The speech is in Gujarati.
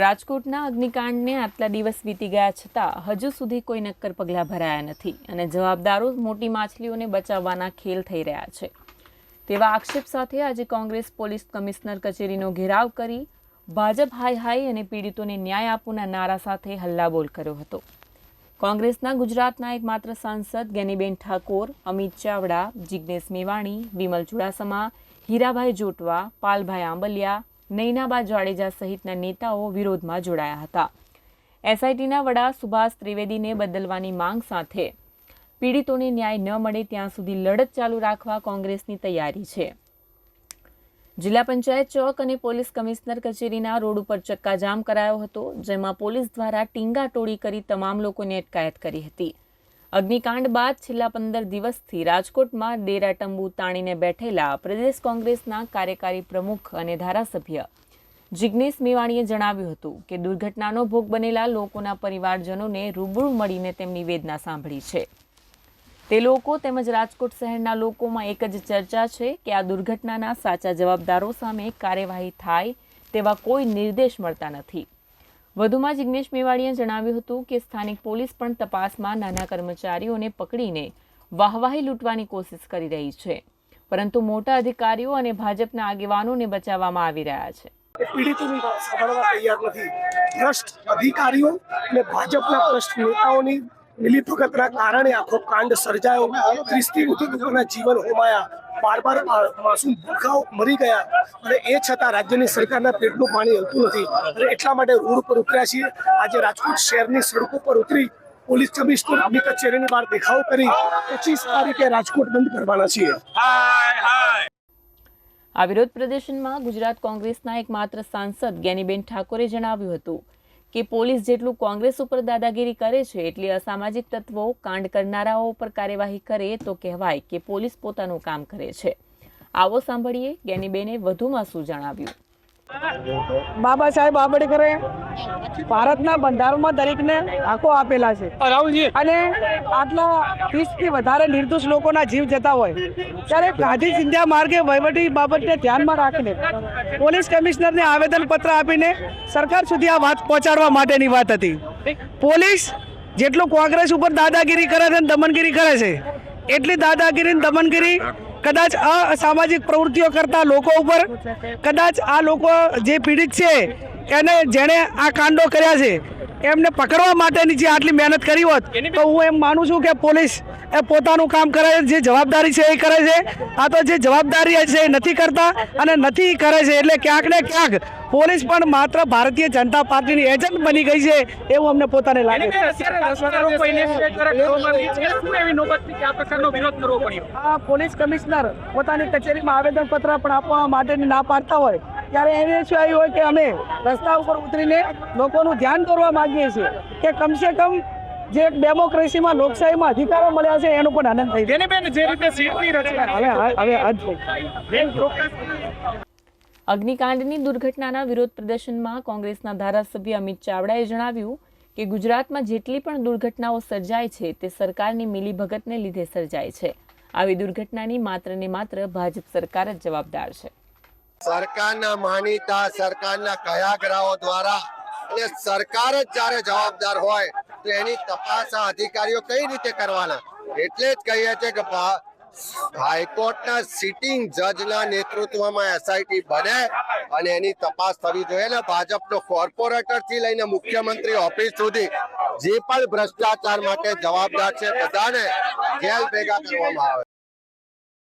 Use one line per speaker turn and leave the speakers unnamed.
રાજકોટના અગ્નિકાંડને આટલા દિવસ વીતી ગયા છતાં હજુ સુધી કોઈ નક્કર પગલાં ભરાયા નથી અને જવાબદારો મોટી માછલીઓને બચાવવાના ખેલ થઈ રહ્યા છે. તેવા આક્ષેપ સાથે આજે કોંગ્રેસ પોલીસ કમિશનર કચેરીનો ઘેરાવ કરી ભાજપ હાય હાય અને પીડિતોને ન્યાય આપવાના નારા સાથે હલ્લાબોલ કર્યો હતો. કોંગ્રેસના ગુજરાતના એકમાત્ર સાંસદ ગેનીબેન ઠાકોર, અમિત ચાવડા જિજ્ઞેશ મેવાણી, વિમલ ચુડાસમા, હીરાભાઈ જોટવા, પાલભાઈ આંબલિયા નૈનાબા જાડેજા સહિતના નેતાઓ વિરોધમાં જોડાયા હતા. એસઆઈટીના વડા સુભાષ ત્રિવેદીને બદલવાની માંગ સાથે પીડિતોને ન્યાય ન મળે ત્યાં સુધી લડત ચાલુ રાખવા કોંગ્રેસની તૈયારી છે. જિલ્લા પંચાયત ચોક અને પોલીસ કમિશનર કચેરીના રોડ ઉપર ચક્કાજામ કરાયો હતો, જેમાં પોલીસ દ્વારા ટીંગા ટોળી કરી તમામ લોકોને અટકાયત કરી હતી. અગ્નિકાંડ બાદ છેલ્લા પંદર દિવસથી રાજકોટમાં ડેરા તંબુ તાણીને બેઠેલા પ્રદેશ કોંગ્રેસના કાર્યકારી પ્રમુખ અને ધારાસભ્ય જિગ્નેશ મેવાણીએ જણાવ્યું હતું કે દુર્ઘટનાનો ભોગ બનેલા લોકોના પરિવારજનોને રૂબરૂ મળીને તેમની વેદના સાંભળી છે. તે લોકો તેમજ રાજકોટ શહેરના લોકોમાં એક જ ચર્ચા છે કે આ દુર્ઘટનાના સાચા જવાબદારો સામે કાર્યવાહી થાય તેવા કોઈ નિર્દેશ મળતા નથી. વધુમાં જિગ્નેશ મેવાડીએ જણાવ્યું હતું કે સ્થાનિક પોલીસ પણ તપાસમાં નાના કર્મચારીઓને પકડીને વાહવાહી લૂંટવાની કોશિશ કરી રહી છે. પરંતુ મોટા અધિકારીઓ અને ભાજપના આગેવાનોને બચાવવામાં આવી રહ્યા છે.
પીડિતોની સાંભળવા તૈયાર નથી. ભ્રષ્ટ અધિકારીઓ અને ભાજપના ભ્રષ્ટ નેતાઓની મિલીભગતના કારણે આખો કાંડ સર્જાયો. ખ્રિસ્તી વધુ જીવન હોમાયા. બાર બાર માસૂમ ભૂખાઓ મરી ગયા અને એ છતાં રાજ્યની સરકારના પેટનું પાણી હલતું નથી. અને એટલા માટે રોડ પર ઉતર્યા છીએ. આજે રાજકોટ શહેરની સડકો પર ઉતરી પોલીસ કમિશનરની કચેરીની બહાર દેખાવ કરી પચીસ તારીખે રાજકોટ બંધ કરવાના છીએ.
આ વિરોધ પ્રદર્શનમાં ગુજરાત કોંગ્રેસના એકમાત્ર સાંસદ જ્ઞાનીબેન ઠાકોરે જણાવ્યું હતું. કે પોલીસ જેટલું કોંગ્રેસ ઉપર દાદાગીરી કરે છે, એટલી અસામાજિક તત્વો કાંડ કરનારાઓ ઉપર કાર્યવાહી કરે તો કહેવાય કે પોલીસ પોતાનું કામ કરે છે. આવો સાંભળીએ જ્ઞાનીબેને વધુમાં શું જણાવ્યું.
બાબા સાહેબ આંબેડકરે ભારતના બંધારણમાં દરેકને હકો આપેલા છે. અને આટલા ત્રીસથી વધારે નિર્દોષ લોકોના જીવ જતા હોય. ત્યારે ગાંધી સિંધિયા માર્ગે વહીવટી બાબતને ધ્યાનમાં રાખીને પોલીસ કમિશનરને આવેદન પત્ર આપીને સરકાર સુધી આ વાત પહોંચાડવા માટેની વાત હતી. પોલીસ જેટલું કોંગ્રેસ ઉપર દાદાગીરી કરે છે દમનગીરી કરે છે એટલી દાદાગીરી દમનગીરી કદાચ અસામાજિક પ્રવૃત્તિઓ કરતા લોકો ઉપર કદાચ આ લોકો જે પીડિત છે એને જેણે આ કાંડો કર્યા છે એમને પકડવા માટેની જે આટલી મહેનત કરી હોત તો હું એમ માનું છું કે પોલીસ એ પોતાનું કામ કરે છે જે જવાબદારી છે એ કરે છે. આ તો જે જવાબદારી છે એ નથી કરતા અને નથી કરે છે એટલે ક્યાંક ને ક્યાંક પોલીસ પણ માત્ર ભારતીય જનતા પાર્ટીની એજન્ટ બની ગઈ છે એવું અમને પોતાને લાગે છે. પોલીસ કમિશનર પોતાની કચેરીમાં આવેદન પત્ર પણ આપવા માટેની ના પાડતા હોય ત્યારે એને શું આવ્યું હોય કે અમે રસ્તા ઉપર ઉતરીને લોકોનું ધ્યાન દોરવા માંગીએ છીએ કે કમસે કમ જે ડેમોક્રેસીમાં લોકશાહીમાં અધિકારો મળ્યા છે એનો પણ આનંદ થઈ
જેનીબેન જે રીતે સીટની રચના
હવે હવે
બેન ચોક્કસ.
અગ્નિકાંડની દુર્ઘટનાના વિરોધ પ્રદર્શનમાં કોંગ્રેસના ધારાસભ્ય અમિત ચાવડાએ જણાવ્યું કે ગુજરાતમાં જેટલી પણ દુર્ઘટનાઓ સર્જાય છે, તે સરકારની મિલીભગતને લીધે સર્જાય છે. આવી દુર્ઘટનાની માત્ર ને માત્ર ભાજપ સરકાર જ જવાબદાર છે.
સરકારના માનીતા, સરકારના કયાગરાઓ દ્વારા અને સરકાર જ જ્યારે જવાબદાર હોય, તો એની તપાસ અધિકારીઓ કઈ રીતે કરવાના? એટલે જ કહીએ છીએ કે હાઈકોર્ટના સિટિંગ જજના નેતૃત્વમાં એસઆઈટી બને અને એની તપાસ થવી જોઈએ અને ભાજપનો કોર્પોરેટરથી લઈને મુખ્યમંત્રી ઓફિસ સુધી જે પણ ભ્રષ્ટાચાર માટે જવાબદાર છે બધાને જેલ ભેગા કરવામાં આવે.